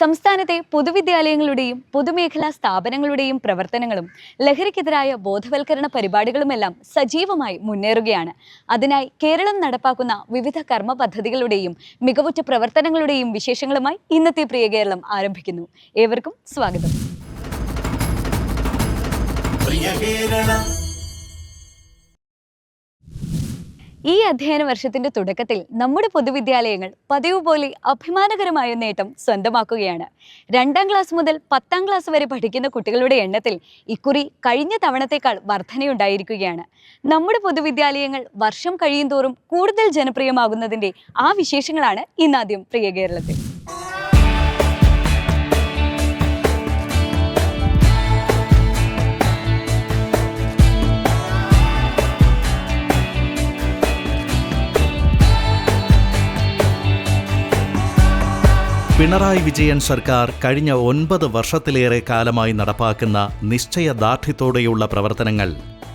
സംസ്ഥാനത്തെ പൊതുവിദ്യാലയങ്ങളുടെയും പൊതുമേഖലാ സ്ഥാപനങ്ങളുടെയും പ്രവർത്തനങ്ങളും ലഹരിക്കെതിരായ ബോധവൽക്കരണ പരിപാടികളുമെല്ലാം സജീവമായി മുന്നേറുകയാണ്. അതിനായി കേരളം നടപ്പാക്കുന്ന വിവിധ കർമ്മ പദ്ധതികളുടെയും മികവുറ്റ പ്രവർത്തനങ്ങളുടെയും വിശേഷങ്ങളുമായി ഇന്നത്തെ പ്രിയ കേരളം ആരംഭിക്കുന്നു. ഏവർക്കും സ്വാഗതം. പ്രിയ കേരളം ഈ അധ്യയന വർഷത്തിന്റെ തുടക്കത്തിൽ നമ്മുടെ പൊതുവിദ്യാലയങ്ങൾ പതിവ് പോലെ അഭിമാനകരമായ നേട്ടം സ്വന്തമാക്കുകയാണ്. രണ്ടാം ക്ലാസ് മുതൽ പത്താം ക്ലാസ് വരെ പഠിക്കുന്ന കുട്ടികളുടെ എണ്ണത്തിൽ ഇക്കുറി കഴിഞ്ഞ തവണത്തേക്കാൾ വർധനയുണ്ടായിരിക്കുകയാണ്. നമ്മുടെ പൊതുവിദ്യാലയങ്ങൾ വർഷം കഴിയുന്തോറും കൂടുതൽ ജനപ്രിയമാകുന്നതിന്റെ ആ വിശേഷങ്ങളാണ് ഇന്നാദ്യം പ്രിയ കേരളത്തിൽ. പിണറായി വിജയൻ സർക്കാർ കഴിഞ്ഞ ഒൻപത് വർഷത്തിലേറെ കാലമായി നടപ്പാക്കുന്ന നിശ്ചയദാർഢ്യത്തോടെയുള്ള പ്രവർത്തനങ്ങൾ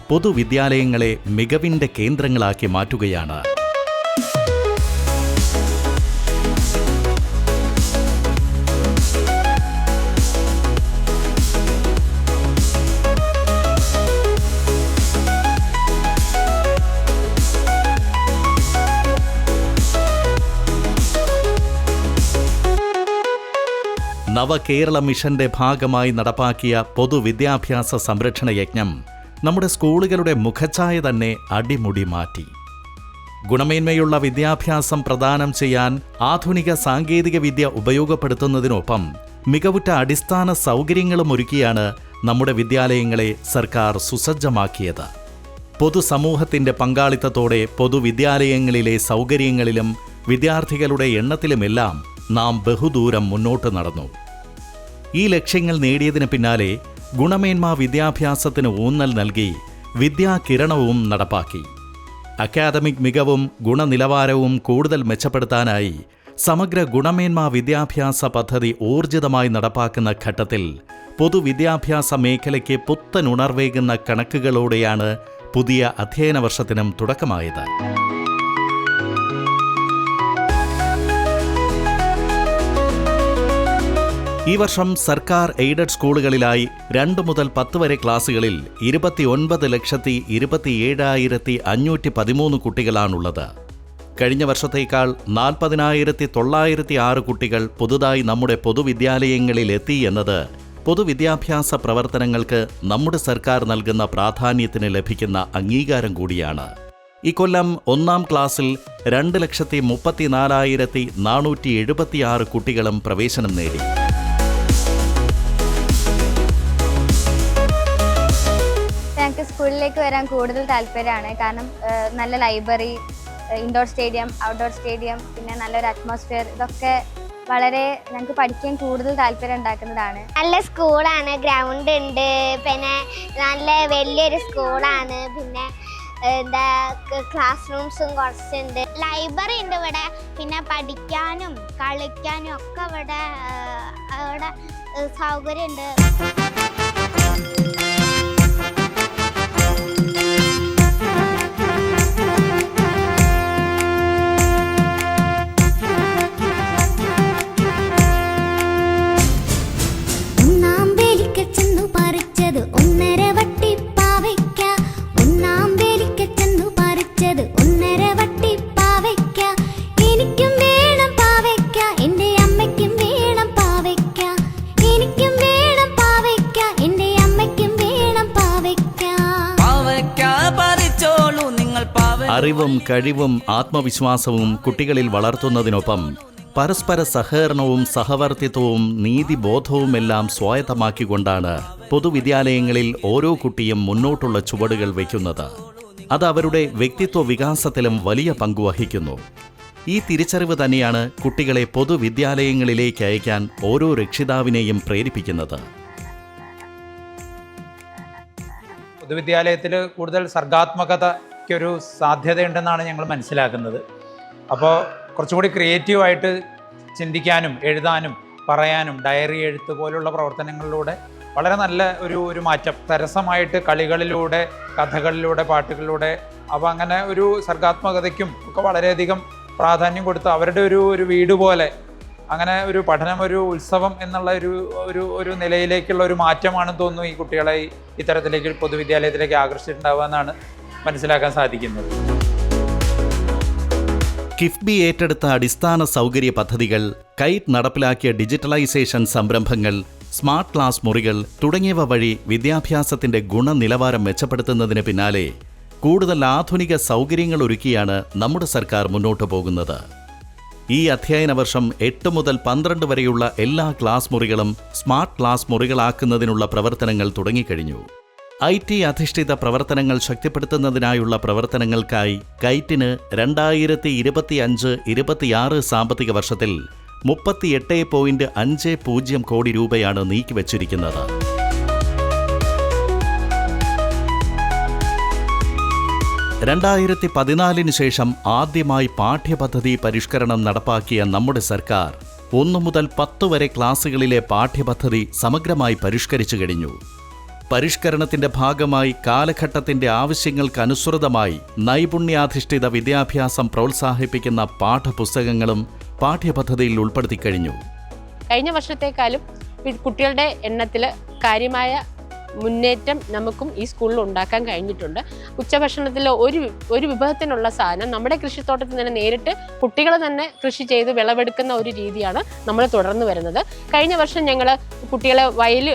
പൊതുവിദ്യാലയങ്ങളെ മികവിന്റെ കേന്ദ്രങ്ങളാക്കി മാറ്റുകയാണ്. നവകേരള മിഷന്റെ ഭാഗമായി നടപ്പാക്കിയ പൊതുവിദ്യാഭ്യാസ സംരക്ഷണ യജ്ഞം നമ്മുടെ സ്കൂളുകളുടെ മുഖച്ഛായ തന്നെ അടിമുടി മാറ്റി. ഗുണമേന്മയുള്ള വിദ്യാഭ്യാസം പ്രദാനം ചെയ്യാൻ ആധുനിക സാങ്കേതിക വിദ്യ ഉപയോഗപ്പെടുത്തുന്നതിനൊപ്പം മികവുറ്റ അടിസ്ഥാന സൗകര്യങ്ങളും ഒരുക്കിയാണ് നമ്മുടെ വിദ്യാലയങ്ങളെ സർക്കാർ സുസജ്ജമാക്കിയത്. പൊതുസമൂഹത്തിന്റെ പങ്കാളിത്തത്തോടെ പൊതുവിദ്യാലയങ്ങളിലെ സൗകര്യങ്ങളിലും വിദ്യാർത്ഥികളുടെ എണ്ണത്തിലുമെല്ലാം നാം ബഹുദൂരം മുന്നോട്ട് നടന്നു. ഈ ലക്ഷ്യങ്ങൾ നേടിയതിന് പിന്നാലെ ഗുണമേന്മ വിദ്യാഭ്യാസത്തിന് ഊന്നൽ നൽകി വിദ്യാകിരണവും നടപ്പാക്കി. അക്കാദമിക് മികവും ഗുണനിലവാരവും കൂടുതൽ മെച്ചപ്പെടുത്താനായി സമഗ്ര ഗുണമേന്മ വിദ്യാഭ്യാസ പദ്ധതി ഊർജിതമായി നടപ്പാക്കുന്ന ഘട്ടത്തിൽ പൊതുവിദ്യാഭ്യാസ മേഖലയ്ക്ക് പുത്തൻ ഉണർവേകുന്ന കണക്കുകളോടെയാണ് പുതിയ അധ്യയന വർഷത്തിനും തുടക്കമായത്. ഈ വർഷം സർക്കാർ എയ്ഡഡ് സ്കൂളുകളിലായി രണ്ട് മുതൽ പത്ത് വരെ ക്ലാസുകളിൽ ഇരുപത്തിയൊൻപത് ലക്ഷത്തി ഇരുപത്തിയേഴായിരത്തി അഞ്ഞൂറ്റി പതിമൂന്ന് കുട്ടികളാണുള്ളത്. കഴിഞ്ഞ വർഷത്തേക്കാൾ നാൽപ്പതിനായിരത്തി തൊള്ളായിരത്തി ആറ് കുട്ടികൾ പുതുതായി നമ്മുടെ പൊതുവിദ്യാലയങ്ങളിൽ എത്തി എന്നത് പൊതുവിദ്യാഭ്യാസ പ്രവർത്തനങ്ങൾക്ക് നമ്മുടെ സർക്കാർ നൽകുന്ന പ്രാധാന്യത്തിന് ലഭിക്കുന്ന അംഗീകാരം കൂടിയാണ്. ഇക്കൊല്ലം ഒന്നാം ക്ലാസ്സിൽ രണ്ട് ലക്ഷത്തി മുപ്പത്തിനാലായിരത്തി നാനൂറ്റി എഴുപത്തിയാറ് കുട്ടികളും പ്രവേശനം നേടി. ഞങ്ങൾക്ക് വരാൻ കൂടുതൽ താല്പര്യമാണ്. കാരണം നല്ല library indoor stadium outdoor stadium പിന്നെ നല്ലൊരു അറ്റ്മോസ്ഫിയർ ഇതൊക്കെ വളരെ ഞങ്ങൾക്ക് പഠിക്കാൻ കൂടുതൽ താല്പര്യം ഉണ്ടാക്കുന്നതാണ്. നല്ല സ്കൂളാണ് ഗ്രൗണ്ട് ഉണ്ട് പിന്നെ നല്ല വലിയൊരു സ്കൂളാണ് പിന്നെ എന്താ ക്ലാസ് റൂംസും കുറച്ചുണ്ട്. ലൈബ്രറി ഉണ്ട് ഇവിടെ പിന്നെ പഠിക്കാനും കളിക്കാനും ഒക്കെ ഇവിടെ അവിടെ സൗകര്യമുണ്ട്. വട്ടി പാവയ്ക്ക ഒന്നാം വേലിക്ക ചെന്നു പറിച്ചത് ഒന്നര വട്ടി പാവയ്ക്ക എനിക്കും വേണം പാവയ്ക്ക. എന്റെ അമ്മയ്ക്കും വേണം പാവയ്ക്ക. എനിക്കും വേണം പാവയ്ക്ക. എന്റെ അമ്മയ്ക്കും വേണം പാവയ്ക്ക. പാവയ്ക്ക പറിച്ചോളൂ നിങ്ങൾ അറിവും കഴിവും ആത്മവിശ്വാസവും കുട്ടികളിൽ വളർത്തുന്നതിനൊപ്പം പരസ്പര സഹകരണവും സഹവർത്തിത്വവും നീതിബോധവുമെല്ലാം സ്വായത്തമാക്കിക്കൊണ്ടാണ് പൊതുവിദ്യാലയങ്ങളിൽ ഓരോ കുട്ടിയും മുന്നോട്ടുള്ള ചുവടുകൾ വയ്ക്കുന്നത്. അത് അവരുടെ വ്യക്തിത്വ വികാസത്തിലും വലിയ പങ്കുവഹിക്കുന്നു ഈ തിരിച്ചറിവ് തന്നെയാണ് കുട്ടികളെ പൊതുവിദ്യാലയങ്ങളിലേക്ക് അയക്കാൻ ഓരോ രക്ഷിതാവിനെയും പ്രേരിപ്പിക്കുന്നത്. പൊതുവിദ്യാലയത്തിൽ കൂടുതൽ സർഗാത്മകതയ്ക്കൊരു സാധ്യതയുണ്ടെന്നാണ് ഞങ്ങൾ മനസ്സിലാക്കുന്നത്. അപ്പോൾ കുറച്ചും കൂടി ക്രിയേറ്റീവായിട്ട് ചിന്തിക്കാനും എഴുതാനും പറയാനും ഡയറി എഴുത്ത് പോലുള്ള പ്രവർത്തനങ്ങളിലൂടെ വളരെ നല്ല ഒരു ഒരു മാറ്റം. തരസമായിട്ട് കളികളിലൂടെ കഥകളിലൂടെ പാട്ടുകളിലൂടെ അപ്പോൾ അങ്ങനെ ഒരു സർഗാത്മകതയ്ക്കും ഒക്കെ വളരെയധികം പ്രാധാന്യം കൊടുത്ത് അവരുടെ ഒരു ഒരു വീട് പോലെ അങ്ങനെ ഒരു പഠനം ഒരു ഉത്സവം എന്നുള്ള ഒരു ഒരു ഒരു നിലയിലേക്കുള്ള ഒരു മാറ്റമാണെന്ന് തോന്നുന്നു ഈ കുട്ടികളെ ഇത്തരത്തിലേക്ക് പൊതുവിദ്യാലയത്തിലേക്ക് ആകർഷിച്ചിട്ടുണ്ടാവുക എന്നാണ് മനസ്സിലാക്കാൻ സാധിക്കുന്നത്. കിഫ്ബി ഏറ്റെടുത്ത അടിസ്ഥാന സൗകര്യ പദ്ധതികൾ കൈറ്റ് നടപ്പിലാക്കിയ ഡിജിറ്റലൈസേഷൻ സംരംഭങ്ങൾ സ്മാർട്ട് ക്ലാസ് മുറികൾ തുടങ്ങിയവ വഴി വിദ്യാഭ്യാസത്തിന്റെ ഗുണനിലവാരം മെച്ചപ്പെടുത്തുന്നതിന് പിന്നാലെ കൂടുതൽ ആധുനിക സൗകര്യങ്ങൾ ഒരുക്കിയാണ് നമ്മുടെ സർക്കാർ മുന്നോട്ടു പോകുന്നത്. ഈ അധ്യയന വർഷം എട്ട് മുതൽ പന്ത്രണ്ട് വരെയുള്ള എല്ലാ ക്ലാസ് മുറികളും സ്മാർട്ട് ക്ലാസ് മുറികളാക്കുന്നതിനുള്ള പ്രവർത്തനങ്ങൾ തുടങ്ങിക്കഴിഞ്ഞു. ഐ ടി അധിഷ്ഠിത പ്രവർത്തനങ്ങൾ ശക്തിപ്പെടുത്തുന്നതിനായുള്ള പ്രവർത്തനങ്ങൾക്കായി കൈറ്റിന് രണ്ടായിരത്തി ഇരുപത്തി അഞ്ച് ഇരുപത്തിയാറ് സാമ്പത്തിക വർഷത്തിൽ മുപ്പത്തിയെട്ട് പോയിന്റ് അഞ്ച് പൂജ്യം കോടി രൂപയാണ് നീക്കിവച്ചിരിക്കുന്നത്. രണ്ടായിരത്തി പതിനാലിന് ശേഷം ആദ്യമായി പാഠ്യപദ്ധതി പരിഷ്കരണം നടപ്പാക്കിയ നമ്മുടെ സർക്കാർ ഒന്നു മുതൽ പത്ത് വരെ ക്ലാസുകളിലെ പാഠ്യപദ്ധതി സമഗ്രമായി പരിഷ്കരിച്ചു കഴിഞ്ഞു. പരിഷ്കരണത്തിന്റെ ഭാഗമായി കാലഘട്ടത്തിന്റെ ആവശ്യങ്ങൾക്കനുസൃതമായി നൈപുണ്യാധിഷ്ഠിത വിദ്യാഭ്യാസം പ്രോത്സാഹിപ്പിക്കുന്ന പാഠപുസ്തകങ്ങളും പാഠ്യപദ്ധതിയിൽ ഉൾപ്പെടുത്തി കഴിഞ്ഞു. കഴിഞ്ഞ വർഷത്തേക്കാളും കുട്ടികളുടെ എണ്ണത്തിൽ കാര്യമായ മുന്നേറ്റം നമുക്കും ഈ സ്കൂളിൽ ഉണ്ടാക്കാൻ കഴിഞ്ഞിട്ടുണ്ട്. ഉച്ചഭക്ഷണത്തിൽ ഒരു ഒരു വിഭവത്തിനുള്ള സാധനം നമ്മുടെ കൃഷിത്തോട്ടത്തിൽ തന്നെ നേരിട്ട് കുട്ടികൾ തന്നെ കൃഷി ചെയ്ത് വിളവെടുക്കുന്ന ഒരു രീതിയാണ് നമ്മൾ തുടർന്ന് വരുന്നത്. കഴിഞ്ഞ വർഷം ഞങ്ങൾ കുട്ടികളെ വയൽ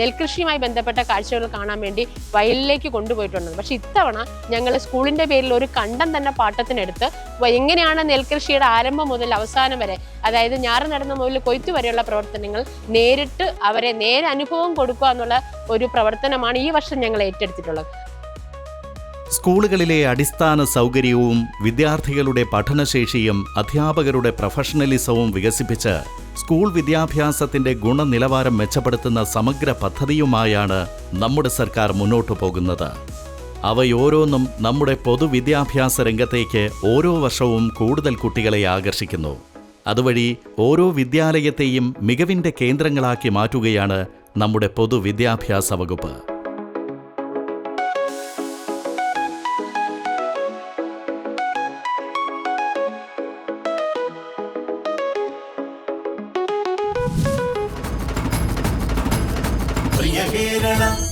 നെൽകൃഷിയുമായി ബന്ധപ്പെട്ട കാഴ്ചകൾ കാണാൻ വേണ്ടി വയലിലേക്ക് കൊണ്ടുപോയിട്ടുണ്ട്. പക്ഷെ ഇത്തവണ ഞങ്ങൾ സ്കൂളിന്റെ പേരിൽ ഒരു കണ്ടം തന്നെ പാട്ടത്തിനെടുത്ത് എങ്ങനെയാണ് നെൽകൃഷിയുടെ ആരംഭം മുതൽ അവസാനം വരെ അതായത് ഞാറ് നടന്ന മുതൽ കൊയ്ത്തു വരെയുള്ള പ്രവർത്തനങ്ങൾ നേരിട്ട് അവരെ നേരെ അനുഭവം കൊടുക്കുക എന്നുള്ള ഒരു പ്രവർത്തനമാണ് ഈ വർഷം ഞങ്ങൾ ഏറ്റെടുത്തിട്ടുള്ളത്. സ്കൂളുകളിലെ അടിസ്ഥാന സൗകര്യവും വിദ്യാർത്ഥികളുടെ പഠനശേഷിയും അധ്യാപകരുടെ പ്രൊഫഷണലിസവും വികസിപ്പിച്ച് സ്കൂൾ വിദ്യാഭ്യാസത്തിന്റെ ഗുണനിലവാരം മെച്ചപ്പെടുത്തുന്ന സമഗ്ര പദ്ധതിയുമായാണ് നമ്മുടെ സർക്കാർ മുന്നോട്ടു പോകുന്നത്. അവയോരോന്നും നമ്മുടെ പൊതുവിദ്യാഭ്യാസ രംഗത്തേക്ക് ഓരോ വർഷവും കൂടുതൽ കുട്ടികളെ ആകർഷിക്കുന്നു. അതുവഴി ഓരോ വിദ്യാലയത്തെയും മികവിന്റെ കേന്ദ്രങ്ങളാക്കി മാറ്റുകയാണ് നമ്മുടെ പൊതുവിദ്യാഭ്യാസ വകുപ്പ്. പ്രിയ കേരളം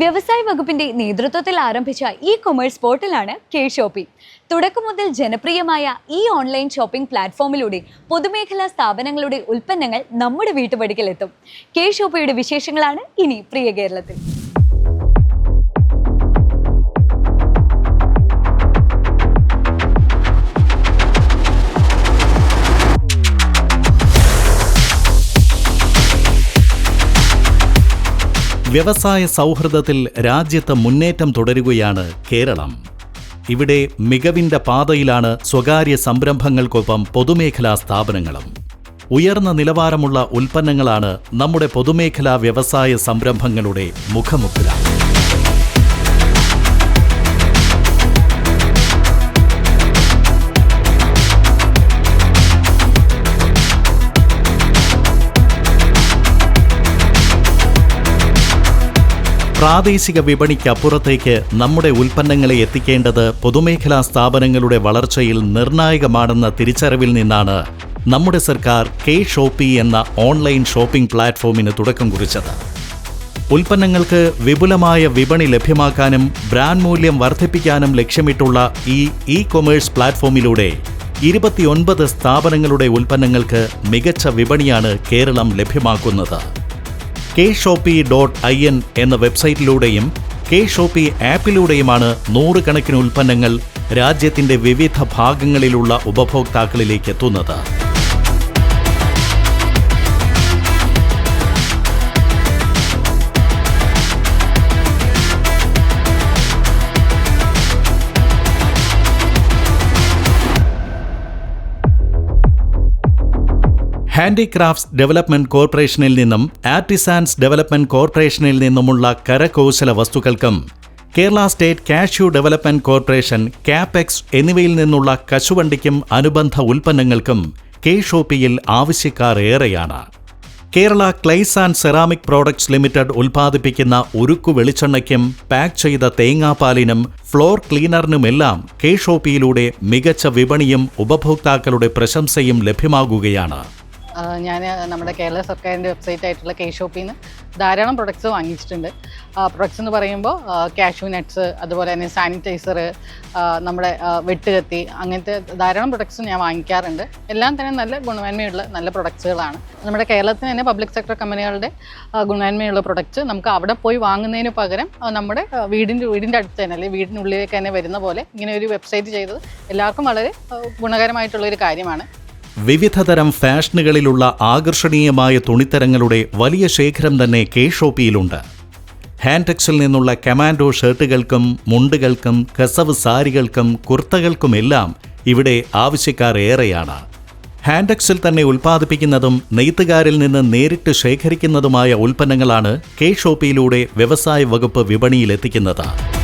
വ്യവസായ വകുപ്പിന്റെ നേതൃത്വത്തിൽ ആരംഭിച്ച ഇ കൊമേഴ്സ് പോർട്ടലാണ് കെ ഷോപ്പിംഗ് തുടക്കം മുതൽ ജനപ്രിയമായ ഈ ഓൺലൈൻ ഷോപ്പിംഗ് പ്ലാറ്റ്ഫോമിലൂടെ പൊതുമേഖലാ സ്ഥാപനങ്ങളുടെ ഉൽപ്പന്നങ്ങൾ നമ്മുടെ വീട്ടുപടിക്കൽ എത്തും കെ ഷോപ്പിയുടെ വിശേഷങ്ങളാണ് ഇനി പ്രിയ കേരളത്തിൽ. വ്യവസായ സൗഹൃദത്തിൽ രാജ്യത്ത് മുന്നേറ്റം തുടരുകയാണ് കേരളം. ഇവിടെ മികവിന്റെ പാതയിലാണ് സ്വകാര്യ സംരംഭങ്ങൾക്കൊപ്പം പൊതുമേഖലാ സ്ഥാപനങ്ങളും. ഉയർന്ന നിലവാരമുള്ള ഉൽപ്പന്നങ്ങളാണ് നമ്മുടെ പൊതുമേഖലാ വ്യവസായ സംരംഭങ്ങളുടെ മുഖമുദ്ര. പ്രാദേശിക വിപണിക്കപ്പുറത്തേക്ക് നമ്മുടെ ഉൽപ്പന്നങ്ങളെ എത്തിക്കേണ്ടത് പൊതുമേഖലാ സ്ഥാപനങ്ങളുടെ വളർച്ചയിൽ നിർണായകമാണെന്ന തിരിച്ചറിവിൽ നിന്നാണ് നമ്മുടെ സർക്കാർ കെ ഷോപ്പി എന്ന ഓൺലൈൻ ഷോപ്പിംഗ് പ്ലാറ്റ്ഫോമിന് തുടക്കം കുറിച്ചത്. ഉൽപ്പന്നങ്ങൾക്ക് വിപുലമായ വിപണി ലഭ്യമാക്കാനും ബ്രാൻഡ് മൂല്യം വർദ്ധിപ്പിക്കാനും ലക്ഷ്യമിട്ടുള്ള ഈ ഇ കൊമേഴ്സ് പ്ലാറ്റ്ഫോമിലൂടെ ഇരുപത്തിയൊൻപത് സ്ഥാപനങ്ങളുടെ ഉൽപ്പന്നങ്ങൾക്ക് മികച്ച വിപണിയാണ് കേരളം ലഭ്യമാക്കുന്നത്. K Shoppe dot I N എന്ന വെബ്സൈറ്റിലൂടെയും കെ ഷോപ്പി ആപ്പിലൂടെയുമാണ് നൂറുകണക്കിന് ഉൽപ്പന്നങ്ങൾ രാജ്യത്തിന്റെ വിവിധ ഭാഗങ്ങളിലുള്ള ഉപഭോക്താക്കളിലേക്ക് എത്തുന്നത്. ഹാൻഡിക്രാഫ്റ്റ്സ് ഡെവലപ്മെന്റ് കോർപ്പറേഷനിൽ നിന്നും ആർട്ടിസാൻസ് ഡെവലപ്മെന്റ് കോർപ്പറേഷനിൽ നിന്നുമുള്ള കരകൗശല വസ്തുക്കൾക്കും Kerala state cashew development corporation Capex എന്നിവയിൽ നിന്നുള്ള കശുവണ്ടിക്കും അനുബന്ധ ഉൽപ്പന്നങ്ങൾക്കും കെ ഷോപ്പിയിൽ ആവശ്യക്കാർ ഏറെയാണ് Kerala clays and ceramic products limited ഉൽപ്പാദിപ്പിക്കുന്ന ഉരുക്കു വെളിച്ചെണ്ണയ്ക്കും പാക്ക് ചെയ്ത തേങ്ങാപ്പാലിനും ഫ്ലോർ ക്ലീനറിനുമെല്ലാം കെ ഷോപ്പിയിലൂടെ മികച്ച വിപണിയും ഉപഭോക്താക്കളുടെ പ്രശംസയും ലഭ്യമാകുകയാണ്. ഞാൻ നമ്മുടെ കേരള സർക്കാരിന്റെ വെബ്സൈറ്റ് ആയിട്ടുള്ള കെ ഷോപ്പിൽ നിന്ന് ധാരാളം പ്രൊഡക്ട്സ് വാങ്ങിച്ചിട്ടുണ്ട്. പ്രൊഡക്ട്സ് എന്ന് പറയുമ്പോൾ കാഷ്യൂ നട്ട്സ് അതുപോലെ തന്നെ സാനിറ്റൈസർ നമ്മുടെ വെട്ടുകത്തി അങ്ങനത്തെ ധാരാളം പ്രൊഡക്ട്സ് ഞാൻ വാങ്ങിക്കാറുണ്ട്. എല്ലാം തന്നെ നല്ല ഗുണമേന്മയുള്ള നല്ല പ്രൊഡക്ട്സുകളാണ് നമ്മുടെ കേരളത്തിന് തന്നെ പബ്ലിക് സെക്ടർ കമ്പനികളുടെ ഗുണമേന്മയുള്ള പ്രൊഡക്ട്സ് നമുക്ക് അവിടെ പോയി വാങ്ങുന്നതിന് പകരം നമ്മുടെ വീടിന്റെ വീടിന്റെ അടുത്ത് തന്നെ അല്ലെങ്കിൽ വീടിനുള്ളിലേക്ക് തന്നെ വരുന്ന പോലെ ഇങ്ങനെ ഒരു വെബ്സൈറ്റ് ചെയ്തത് എല്ലാവർക്കും വളരെ ഗുണകരമായിട്ടുള്ള ഒരു കാര്യമാണ്. വിവിധതരം ഫാഷനുകളിലുള്ള ആകർഷണീയമായ തുണിത്തരങ്ങളുടെ വലിയ ശേഖരം തന്നെ കെ ഷോപ്പിയിലുണ്ട് ഹാൻഡെക്സിൽ നിന്നുള്ള കമാൻഡോ ഷർട്ടുകൾക്കും മുണ്ടുകൾക്കും കസവ് സാരികൾക്കും കുർത്തകൾക്കുമെല്ലാം ഇവിടെ ആവശ്യക്കാർ ഏറെയാണ്. ഹാൻഡെക്സിൽ തന്നെ ഉൽപ്പാദിപ്പിക്കുന്നതും നെയ്ത്തുകാരിൽ നിന്ന് നേരിട്ട് ശേഖരിക്കുന്നതുമായ ഉൽപ്പന്നങ്ങളാണ് കെ ഷോപ്പിയിലൂടെ വ്യവസായ വകുപ്പ് വിപണിയിലെത്തിക്കുന്നത്.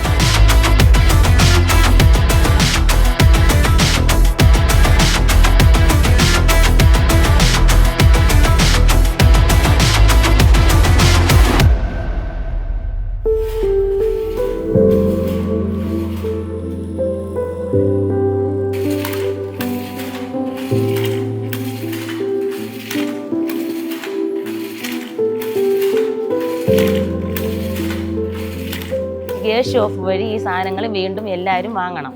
ഷോപ്പ് വഴി ഈ സാധനങ്ങൾ വീണ്ടും എല്ലാവരും വാങ്ങണം.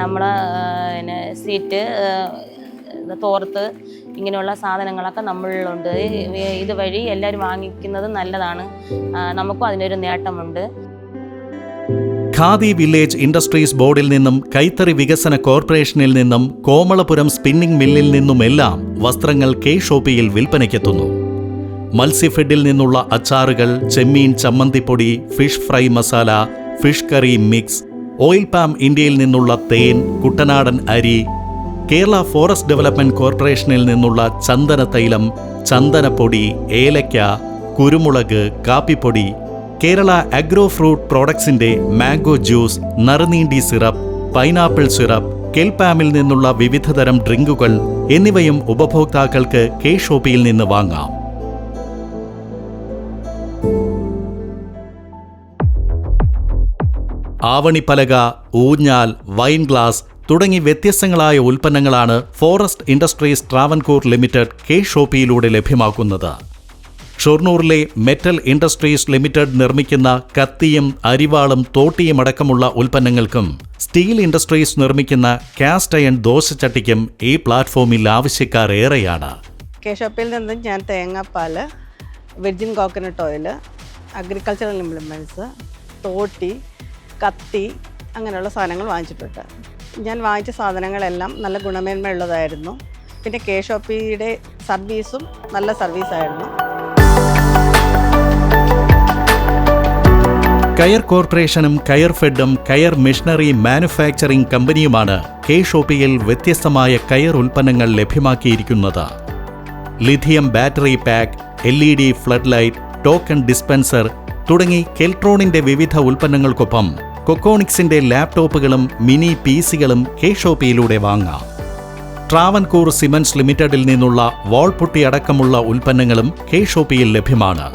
നമ്മൾ പിന്നെ സീറ്റ് തോർത്ത് ഇങ്ങനെയുള്ള സാധനങ്ങളൊക്കെ നമ്മളിലുണ്ട്. ഇതുവഴി എല്ലാവരും വാങ്ങിക്കുന്നത് നല്ലതാണ്. നമുക്കും അതിനൊരു നേട്ടമുണ്ട്. ഖാദി വില്ലേജ് ഇൻഡസ്ട്രീസ് ബോർഡിൽ നിന്നും കൈത്തറി വികസന കോർപ്പറേഷനിൽ നിന്നും കോമളപുരം സ്പിന്നിംഗ് മില്ലിൽ നിന്നുമെല്ലാം വസ്ത്രങ്ങൾ കെ ഷോപ്പിയിൽ വിൽപ്പനയ്ക്കെത്തുന്നു. മത്സ്യഫെഡിൽ നിന്നുള്ള അച്ചാറുകൾ ചെമ്മീൻ ചമ്മന്തിപ്പൊടി fish fry masala fish curry mix oil palm ഇന്ത്യയിൽ നിന്നുള്ള തേൻ കുട്ടനാടൻ അരി കേരള ഫോറസ്റ്റ് ഡെവലപ്മെന്റ് കോർപ്പറേഷനിൽ നിന്നുള്ള ചന്ദന തൈലം ചന്ദനപ്പൊടി ഏലയ്ക്ക കുരുമുളക് കാപ്പിപ്പൊടി കേരള അഗ്രോ ഫ്രൂട്ട് പ്രോഡക്ട്സിന്റെ മാംഗോ ജ്യൂസ് നറുനീണ്ടി സിറപ്പ് പൈനാപ്പിൾ സിറപ്പ് കെൽപാമിൽ നിന്നുള്ള വിവിധതരം ഡ്രിങ്കുകൾ എന്നിവയും ഉപഭോക്താക്കൾക്ക് കെ ഷോപ്പിയിൽ നിന്ന് വാങ്ങാം. ആവണിപ്പലക ഊഞ്ഞാൽ വൈൻ ഗ്ലാസ് തുടങ്ങി വ്യത്യസ്തങ്ങളായ ഉൽപ്പന്നങ്ങളാണ് forest industries Travancore limited K ഷോപ്പിയിലൂടെ ലഭ്യമാക്കുന്നത്. ഷൊർണൂറിലെ മെറ്റൽ ഇൻഡസ്ട്രീസ് ലിമിറ്റഡ് നിർമ്മിക്കുന്ന കത്തിയും അരിവാളും തോട്ടിയും അടക്കമുള്ള ഉൽപ്പന്നങ്ങൾക്കും സ്റ്റീൽ ഇൻഡസ്ട്രീസ് നിർമ്മിക്കുന്ന കാസ്റ്റ് അയൺ ദോശച്ചട്ടിക്കും ഈ പ്ലാറ്റ്ഫോമിൽ ആവശ്യക്കാർ ഏറെയാണ്. കെ ഷോപ്പിൽ നിന്നും ഞാൻ തേങ്ങാപ്പാൽ virgin coconut oil agricultural implements തോട്ടി കത്തി അങ്ങനെയുള്ള സാധനങ്ങൾ വാങ്ങിച്ചിട്ടുണ്ട്. ഞാൻ വാങ്ങിച്ച സാധനങ്ങളെല്ലാം നല്ല ഗുണമേന്മയുള്ളതായിരുന്നു. പിന്നെ കെ ഷോപ്പിയുടെ സർവീസും നല്ല സർവീസായിരുന്നു. കയർ കോർപ്പറേഷനും കയർ ഫെഡും കയർ മിഷണറി മാനുഫാക്ചറിംഗ് കമ്പനിയുമാണ് കെ ഷോപ്പിയിൽ വ്യത്യസ്തമായ കയർ ഉൽപ്പന്നങ്ങൾ ലഭ്യമാക്കിയിരിക്കുന്നത്. Lithium battery pack L E D flood light token dispenser തുടങ്ങി കെൽട്രോണിന്റെ വിവിധ ഉൽപ്പന്നങ്ങൾക്കൊപ്പം കൊക്കോണിക്സിന്റെ ലാപ്ടോപ്പുകളും മിനി പി സികളും കെ ഷോപ്പിയിലൂടെ വാങ്ങാം. ട്രാവൻകൂർ സിമൻസ് ലിമിറ്റഡിൽ നിന്നുള്ള വാൾപുട്ടി അടക്കമുള്ള ഉൽപ്പന്നങ്ങളും കെ ഷോപ്പിയിൽ ലഭ്യമാണ്.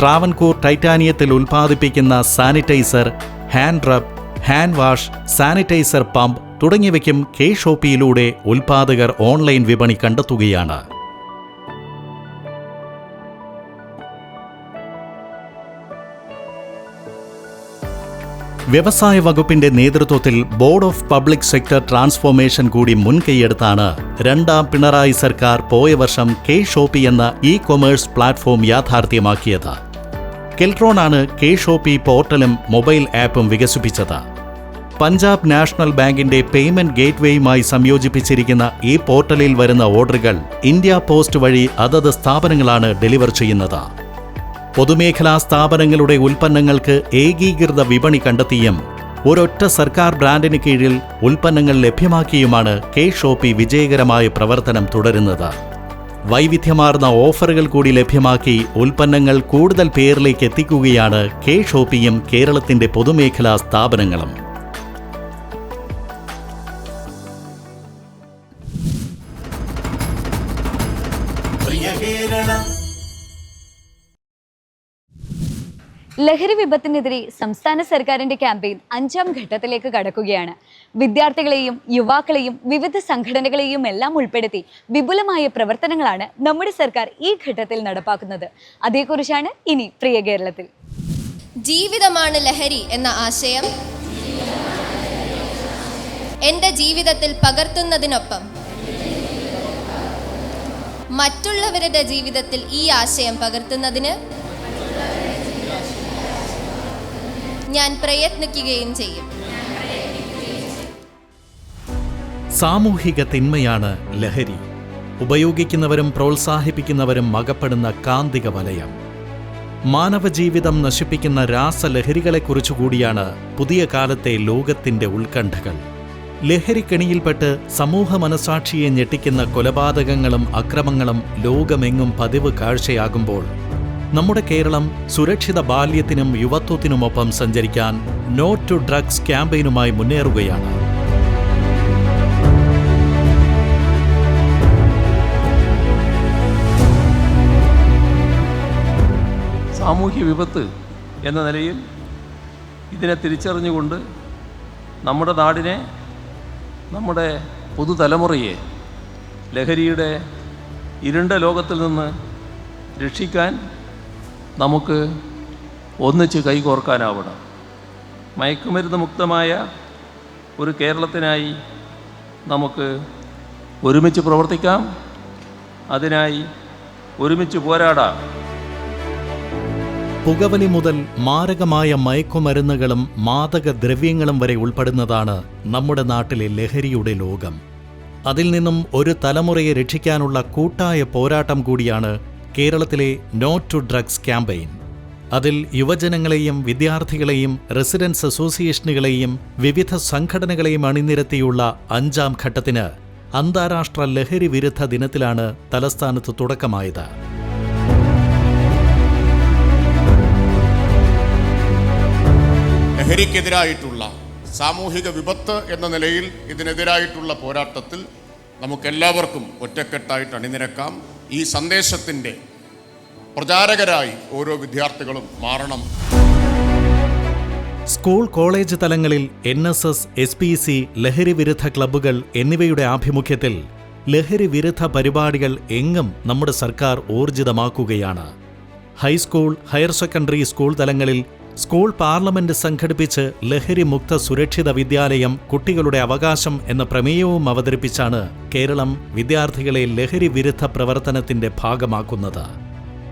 ട്രാവൻകൂർ ടൈറ്റാനിയത്തിൽ ഉൽപ്പാദിപ്പിക്കുന്ന sanitizer hand rub hand wash sanitizer pump തുടങ്ങിയവയ്ക്കും K ഷോപ്പിയിലൂടെ ഉൽപ്പാദകർ ഓൺലൈൻ വിപണി കണ്ടെത്തുകയാണ്. വ്യവസായ വകുപ്പിന്റെ നേതൃത്വത്തിൽ board of public sector transformation കൂടി മുൻകൈയെടുത്താണ് രണ്ടാം പിണറായി സർക്കാർ പോയ വർഷം കെ ഷോപ്പി എന്ന ഇ കൊമേഴ്സ് പ്ലാറ്റ്ഫോം യാഥാർത്ഥ്യമാക്കിയത്. കെൽട്രോണാണ് കെ ഷോപ്പി പോർട്ടലും മൊബൈൽ ആപ്പും വികസിപ്പിച്ചത്. പഞ്ചാബ് നാഷണൽ ബാങ്കിന്റെ പേയ്മെന്റ് ഗേറ്റ്വേയുമായി സംയോജിപ്പിച്ചിരിക്കുന്ന ഈ പോർട്ടലിൽ വരുന്ന ഓർഡറുകൾ ഇന്ത്യ പോസ്റ്റ് വഴി അതത് സ്ഥാപനങ്ങളാണ് ഡെലിവർ ചെയ്യുന്നത്. പൊതുമേഖലാ സ്ഥാപനങ്ങളുടെ ഉൽപ്പന്നങ്ങൾക്ക് ഏകീകൃത വിപണി കണ്ടെത്തിയും ഒരൊറ്റ സർക്കാർ ബ്രാൻഡിന് കീഴിൽ ഉൽപ്പന്നങ്ങൾ ലഭ്യമാക്കിയുമാണ് കെ ഷോപ്പി വിജയകരമായ പ്രവർത്തനം തുടരുന്നത്. വൈവിധ്യമാർന്ന ഓഫറുകൾ കൂടി ലഭ്യമാക്കി ഉൽപ്പന്നങ്ങൾ കൂടുതൽ പേരിലേക്ക് എത്തിക്കുകയാണ് കെ ഷോപ്പിയും കേരളത്തിന്റെ പൊതുമേഖലാ സ്ഥാപനങ്ങളും. ലഹരി വിപത്തിനെതിരെ സംസ്ഥാന സർക്കാരിന്റെ ക്യാമ്പയിൻ അഞ്ചാം ഘട്ടത്തിലേക്ക് കടക്കുകയാണ്. വിദ്യാർത്ഥികളെയും യുവാക്കളെയും വിവിധ സംഘടനകളെയും എല്ലാം ഉൾപ്പെടുത്തി വിപുലമായ പ്രവർത്തനങ്ങളാണ് നമ്മുടെ സർക്കാർ ഈ ഘട്ടത്തിൽ നടപ്പാക്കുന്നത്. അതേക്കുറിച്ചാണ് ഇനി പ്രിയ കേരളത്തിൽ. ജീവിതമാണ് ലഹരി എന്ന ആശയം. എന്റെ ജീവിതത്തിൽ പകർത്തുന്നതിനൊപ്പം മറ്റുള്ളവരുടെ ജീവിതത്തിൽ ഈ ആശയം പകർത്തുന്നതിന് ഞാൻ പ്രയത്നിക്കുകയും ചെയ്യും. സാമൂഹിക തിന്മയാണ് ലഹരി. ഉപയോഗിക്കുന്നവരും പ്രോത്സാഹിപ്പിക്കുന്നവരും മകപ്പെടുന്ന കാന്തിക വലയം. മാനവജീവിതം നശിപ്പിക്കുന്ന രാസലഹരികളെക്കുറിച്ചുകൂടിയാണ് പുതിയ കാലത്തെ ലോകത്തിന്റെ ഉത്കണ്ഠകൾ. ലഹരിക്കെണിയിൽപ്പെട്ട് സമൂഹ മനസാക്ഷിയെ ഞെട്ടിക്കുന്ന കൊലപാതകങ്ങളും അക്രമങ്ങളും ലോകമെങ്ങും പതിവ് കാഴ്ചയാകുമ്പോൾ നമ്മുടെ കേരളം സുരക്ഷിത ബാല്യത്തിനും യുവത്വത്തിനുമൊപ്പം സഞ്ചരിക്കാൻ നോ ടു ഡ്രഗ്സ് ക്യാമ്പയിനുമായി മുന്നേറുകയാണ്. സാമൂഹ്യ വിപത്ത് എന്ന നിലയിൽ ഇതിനെ തിരിച്ചറിഞ്ഞുകൊണ്ട് നമ്മുടെ നാടിനെ നമ്മുടെ പുതുതലമുറയെ ലഹരിയുടെ ഇരുണ്ട ലോകത്തിൽ നിന്ന് രക്ഷിക്കാൻ നമുക്ക് ഒന്നിച്ച് കൈകോർക്കാനാവണം മയക്കുമരുന്ന് മുക്തമായ ഒരു കേരളത്തിനായി നമുക്ക് ഒരുമിച്ച് പ്രവർത്തിക്കാം. അതിനായി ഒരുമിച്ച് പോരാടാം. പുകവലി മുതൽ മാരകമായ മയക്കുമരുന്നുകളും മാദകദ്രവ്യങ്ങളും വരെ ഉൾപ്പെടുന്നതാണ് നമ്മുടെ നാട്ടിലെ ലഹരിയുടെ ലോകം. അതിൽ നിന്നും ഒരു തലമുറയെ രക്ഷിക്കാനുള്ള കൂട്ടായ പോരാട്ടം കൂടിയാണ് കേരളത്തിലെ നോ ടു ഡ്രഗ്സ് ക്യാമ്പയിൻ. അതിൽ യുവജനങ്ങളെയും വിദ്യാർത്ഥികളെയും റെസിഡൻസ് അസോസിയേഷനുകളെയും വിവിധ സംഘടനകളെയും അണിനിരത്തിയുള്ള അഞ്ചാം ഘട്ടത്തിന് അന്താരാഷ്ട്ര ലഹരി വിരുദ്ധ ദിനത്തിലാണ് തലസ്ഥാനത്ത് തുടക്കമായത്. ലഹരിക്കെതിരായിട്ടുള്ള സാമൂഹിക വിപത്ത് എന്ന നിലയിൽ ഇതിനെതിരായിട്ടുള്ള പോരാട്ടത്തിൽ നമുക്കെല്ലാവർക്കും ഒറ്റക്കെട്ടായിട്ട് അണിനിരക്കാം. ഈ സന്ദേശത്തിന്റെ പ്രചാരകരായി ഓരോ വിദ്യാർത്ഥികളും മാറണം. സ്കൂൾ കോളേജ് തലങ്ങളിൽ N S S S P C ലഹരി വിരുദ്ധ ക്ലബ്ബുകൾ എന്നിവയുടെ ആഭിമുഖ്യത്തിൽ ലഹരി വിരുദ്ധ പരിപാടികൾ എങ്ങും നമ്മുടെ സർക്കാർ ഊർജിതമാക്കുകയാണ്. High school higher secondary school തലങ്ങളിൽ സ്കൂൾ പാർലമെന്റ് സംഘടിപ്പിച്ച് ലഹരിമുക്ത സുരക്ഷിത വിദ്യാലയം കുട്ടികളുടെ അവകാശം എന്ന പ്രമേയവും അവതരിപ്പിച്ചാണ് കേരളം വിദ്യാർത്ഥികളെ ലഹരി വിരുദ്ധ പ്രവർത്തനത്തിന്റെ ഭാഗമാക്കുന്നത്.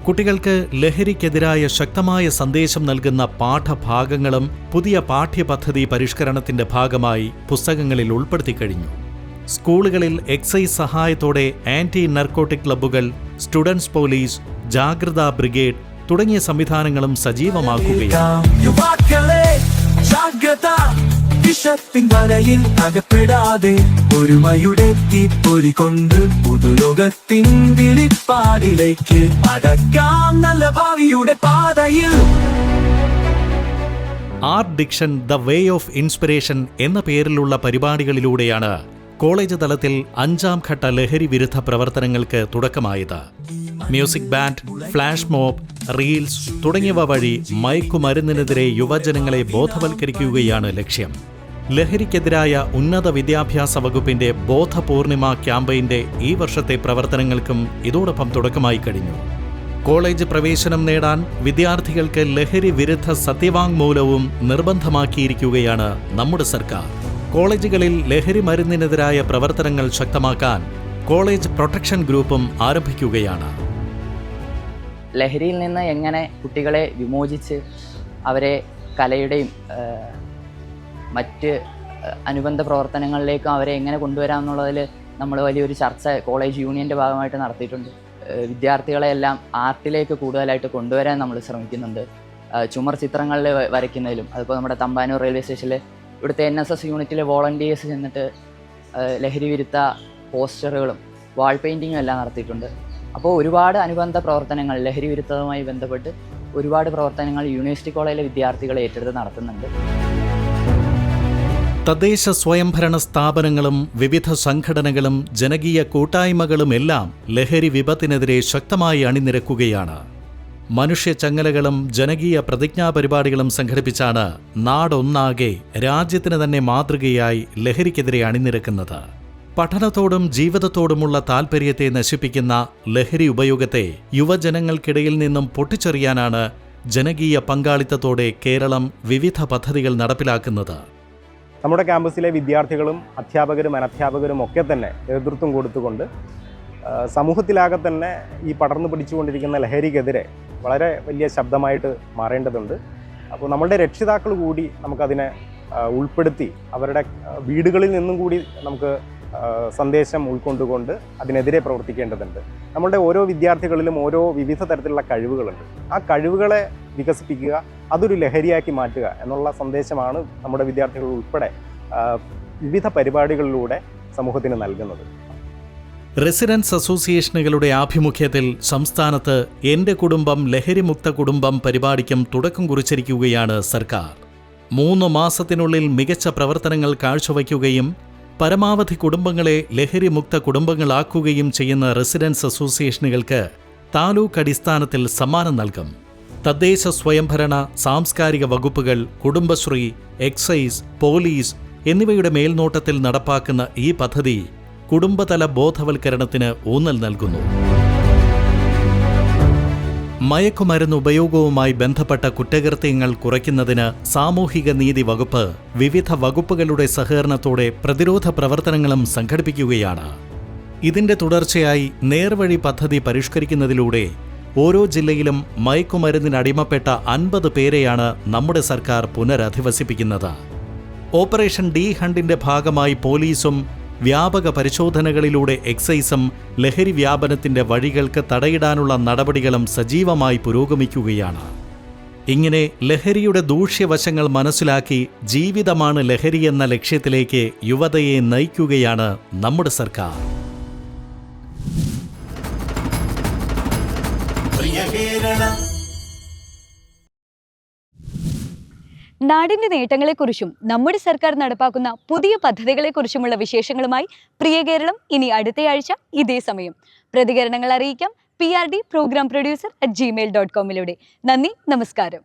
കുട്ടികൾക്ക് ലഹരിക്കെതിരായ ശക്തമായ സന്ദേശം നൽകുന്ന പാഠഭാഗങ്ങളും പുതിയ പാഠ്യപദ്ധതി പരിഷ്കരണത്തിന്റെ ഭാഗമായി പുസ്തകങ്ങളിൽ ഉൾപ്പെടുത്തി കഴിഞ്ഞു. സ്കൂളുകളിൽ എക്സൈസ് സഹായത്തോടെ ആന്റി നർക്കോട്ടിക് ക്ലബ്ബുകൾ സ്റ്റുഡൻസ് പോലീസ് ജാഗ്രതാ ബ്രിഗേഡ് തുടങ്ങിയ സംവിധാനങ്ങളും സജീവമാക്കുകയാണ്. അകപ്പെടാതെ ഒരുമയുടെ പുതുലോകത്തിൻ വിളിപ്പാടിലേക്ക് അടക്കാം നല്ല ഭാവിയുടെ പാതയിൽ. Art diction the way of inspiration എന്ന പേരിലുള്ള പരിപാടികളിലൂടെയാണ് കോളേജ് തലത്തിൽ അഞ്ചാം ഘട്ട ലഹരി വിരുദ്ധ പ്രവർത്തനങ്ങൾക്ക് തുടക്കമായത്. Music band flash mob reels തുടങ്ങിയവ വഴി മയക്കുമരുന്നിനെതിരെ യുവജനങ്ങളെ ബോധവൽക്കരിക്കുകയാണ് ലക്ഷ്യം. ലഹരിക്കെതിരായ ഉന്നത വിദ്യാഭ്യാസ വകുപ്പിന്റെ ബോധപൂർണിമ ക്യാമ്പയിന്റെ ഈ വർഷത്തെ പ്രവർത്തനങ്ങൾക്കും ഇതോടൊപ്പം തുടക്കമായി കഴിഞ്ഞു. കോളേജ് പ്രവേശനം നേടാൻ വിദ്യാർത്ഥികൾക്ക് ലഹരി വിരുദ്ധ സത്യവാങ്മൂലവും നിർബന്ധമാക്കിയിരിക്കുകയാണ് നമ്മുടെ സർക്കാർ. കോളേജുകളിൽ ലഹരി മരുന്നിനെതിരായ പ്രവർത്തനങ്ങൾ ശക്തമാക്കാൻ കോളേജ് പ്രൊട്ടക്ഷൻ ഗ്രൂപ്പും ആരംഭിക്കുകയാണ്. ലഹരിയിൽ നിന്ന് എങ്ങനെ കുട്ടികളെ വിമോചിച്ച് അവരെ കലയുടെയും മറ്റ് അനുബന്ധ പ്രവർത്തനങ്ങളിലേക്കും അവരെ എങ്ങനെ കൊണ്ടുവരാം എന്നുള്ളതിൽ നമ്മൾ വലിയൊരു ചർച്ച കോളേജ് യൂണിയന്റെ ഭാഗമായിട്ട് നടത്തിയിട്ടുണ്ട്. വിദ്യാർത്ഥികളെയെല്ലാം ആർട്ടിലേക്ക് കൂടുതലായിട്ട് കൊണ്ടുവരാൻ നമ്മൾ ശ്രമിക്കുന്നുണ്ട്. ചുമർ ചിത്രങ്ങളിൽ വരയ്ക്കുന്നതിലും അതിപ്പോൾ നമ്മുടെ തമ്പാനൂർ റെയിൽവേ സ്റ്റേഷനിൽ ഇവിടുത്തെ എൻ എസ് എസ് യൂണിറ്റിലെ വോളണ്ടിയേഴ്സ് ചെന്നിട്ട് ലഹരി വിരുദ്ധ പോസ്റ്ററുകളും വാൾ പെയിന്റിങ്ങും എല്ലാം നടത്തിയിട്ടുണ്ട്. അപ്പോൾ ഒരുപാട് അനുബന്ധ പ്രവർത്തനങ്ങൾ ലഹരി വിരുദ്ധവുമായി ബന്ധപ്പെട്ട് ഒരുപാട് പ്രവർത്തനങ്ങൾ യൂണിവേഴ്സിറ്റി കോളേജിലെ വിദ്യാർത്ഥികൾ ഏറ്റെടുത്ത് നടത്തുന്നുണ്ട്. തദ്ദേശ സ്വയംഭരണ സ്ഥാപനങ്ങളും വിവിധ സംഘടനകളും ജനകീയ കൂട്ടായ്മകളും എല്ലാം ലഹരി വിപത്തിനെതിരെ ശക്തമായി അണിനിരക്കുകയാണ്. മനുഷ്യച്ചങ്ങലകളും ജനകീയ പ്രതിജ്ഞാ പരിപാടികളും സംഘടിപ്പിച്ചാണ് നാടൊന്നാകെ രാജ്യത്തിന് തന്നെ മാതൃകയായി ലഹരിക്കെതിരെ അണിനിരക്കുന്നത്. പഠനത്തോടും ജീവിതത്തോടുമുള്ള താൽപ്പര്യത്തെ നശിപ്പിക്കുന്ന ലഹരി ഉപയോഗത്തെ യുവജനങ്ങൾക്കിടയിൽ നിന്നും പൊട്ടിച്ചെറിയാനാണ് ജനകീയ പങ്കാളിത്തത്തോടെ കേരളം വിവിധ പദ്ധതികൾ നടപ്പിലാക്കുന്നത്. നമ്മുടെ ക്യാമ്പസിലെ വിദ്യാർത്ഥികളും അധ്യാപകരും അനധ്യാപകരും ഒക്കെ തന്നെ നേതൃത്വം കൊടുത്തുകൊണ്ട് സമൂഹത്തിലാകെ തന്നെ ഈ പടർന്നു പിടിച്ചുകൊണ്ടിരിക്കുന്ന ലഹരിക്കെതിരെ വളരെ വലിയ ശബ്ദമായിട്ട് മാറേണ്ടതുണ്ട്. അപ്പോൾ നമ്മളുടെ രക്ഷിതാക്കൾ കൂടി നമുക്കതിനെ ഉൾപ്പെടുത്തി അവരുടെ വീടുകളിൽ നിന്നും കൂടി നമുക്ക് സന്ദേശം ഉൾക്കൊണ്ടുകൊണ്ട് അതിനെതിരെ പ്രവർത്തിക്കേണ്ടതുണ്ട്. നമ്മളുടെ ഓരോ വിദ്യാർത്ഥികളിലും ഓരോ വിവിധ തരത്തിലുള്ള കഴിവുകളുണ്ട്. ആ കഴിവുകളെ വികസിപ്പിക്കുക അതൊരു ലഹരിയാക്കി മാറ്റുക എന്നുള്ള സന്ദേശമാണ് നമ്മുടെ വിദ്യാർത്ഥികൾ ഉൾപ്പെടെ വിവിധ പരിപാടികളിലൂടെ സമൂഹത്തിന് നൽകുന്നത്. റെസിഡൻസ് അസോസിയേഷനുകളുടെ ആഭിമുഖ്യത്തിൽ സംസ്ഥാനത്ത് എന്റെ കുടുംബം ലഹരിമുക്ത കുടുംബം പരിപാടിക്കും തുടക്കം കുറിച്ചിരിക്കുകയാണ് സർക്കാർ. മൂന്ന് മാസത്തിനുള്ളിൽ മികച്ച പ്രവർത്തനങ്ങൾ കാഴ്ചവയ്ക്കുകയും പരമാവധി കുടുംബങ്ങളെ ലഹരിമുക്ത കുടുംബങ്ങളാക്കുകയും ചെയ്യുന്ന റെസിഡൻസ് അസോസിയേഷനുകൾക്ക് താലൂക്ക് അടിസ്ഥാനത്തിൽ സമ്മാനം നൽകും. തദ്ദേശ സ്വയംഭരണ സാംസ്കാരിക വകുപ്പുകൾ കുടുംബശ്രീ എക്സൈസ് പോലീസ് എന്നിവയുടെ മേൽനോട്ടത്തിൽ നടപ്പാക്കുന്ന ഈ പദ്ധതി കുടുംബതല ബോധവൽക്കരണത്തിന് ഊന്നൽ നൽകുന്നു. മയക്കുമരുന്ന് ഉപയോഗവുമായി ബന്ധപ്പെട്ട കുറ്റകൃത്യങ്ങൾ കുറയ്ക്കുന്നതിന് സാമൂഹിക നീതി വകുപ്പ് വിവിധ വകുപ്പുകളുടെ സഹകരണത്തോടെ പ്രതിരോധ പ്രവർത്തനങ്ങളും സംഘടിപ്പിക്കുകയാണ്. ഇതിന്റെ തുടർച്ചയായി നേർവഴി പദ്ധതി പരിഷ്കരിക്കുന്നതിലൂടെ ഓരോ ജില്ലയിലും മയക്കുമരുന്നിനടിമപ്പെട്ട അൻപത് പേരെയാണ് നമ്മുടെ സർക്കാർ പുനരധിവസിപ്പിക്കുന്നത്. ഓപ്പറേഷൻ ഡി ഹണ്ടിന്റെ ഭാഗമായി പോലീസും വ്യാപക പരിശോധനകളിലൂടെ എക്സൈസും ലഹരി വ്യാപനത്തിന്റെ വഴികൾക്ക് തടയിടാനുള്ള നടപടികളും സജീവമായി പുരോഗമിക്കുകയാണ്. ഇങ്ങനെ ലഹരിയുടെ ദൂഷ്യവശങ്ങൾ മനസ്സിലാക്കി ജീവിതമാണ് ലഹരി എന്ന ലക്ഷ്യത്തിലേക്ക് യുവതയെ നയിക്കുകയാണ് നമ്മുടെ സർക്കാർ. കേരളം നാടിന്റെ നേട്ടങ്ങളെക്കുറിച്ചും നമ്മുടെ സർക്കാർ നടപ്പാക്കുന്ന പുതിയ പദ്ധതികളെക്കുറിച്ചുമുള്ള വിശേഷങ്ങളുമായി പ്രിയ കേരളം ഇനി അടുത്തയാഴ്ച ഇതേ സമയം. പ്രതികരണങ്ങൾ അറിയിക്കാം. P R D programme producer at Gmail dot കോമിലൂടെ നന്ദി നമസ്കാരം.